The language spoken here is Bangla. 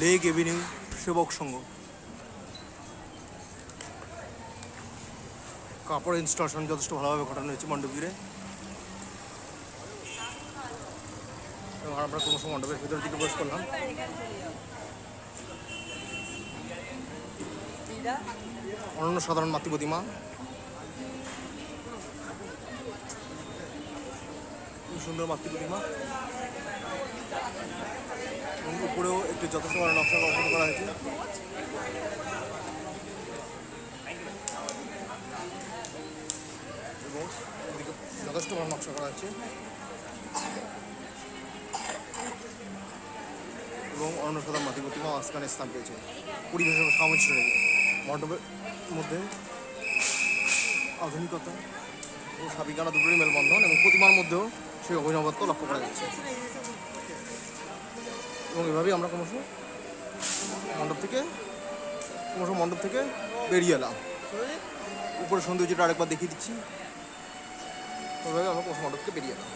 লেক এভিনিউ সেবক সংঘ। কাপড় ইনস্টলেশন যথেষ্ট ভালোভাবে ঘটানো হয়েছে মণ্ডপ জুড়ে এবং আমরা ক্রমশ মণ্ডপের ভেতর দিকে প্রবেশ করলাম। অনন্য সাধারণ মাতৃ প্রতিমা। সুন্দর মাতৃ প্রতিমা। উপরেও একটি যথেষ্ট নকশা গঠন করা হয়েছে। এবং যথেষ্ট বড় নকশা করা হয়েছে। এবং অন্য সাধারণ মাতৃ প্রতিমা মাঝখানে স্থান পেয়েছে। পরিবেশ সামঞ্জস্য মণ্ডপের মধ্যে আধুনিকতা ও সাবিকানা দুটোরই মেলবন্ধন এবং প্রতিমার মধ্যেও সেই অভিনবত্ব লক্ষ্য করা যাচ্ছে। এবং এভাবেই আমরা ক্রমশ মণ্ডপ থেকে, ক্রমশ মণ্ডপ থেকে বেরিয়ে এলাম। উপরে সৌন্দর্যটা আরেকবার দেখিয়ে দিচ্ছি। ওইভাবে আমরা ক্রমশ মণ্ডপ থেকে বেরিয়ে এলাম।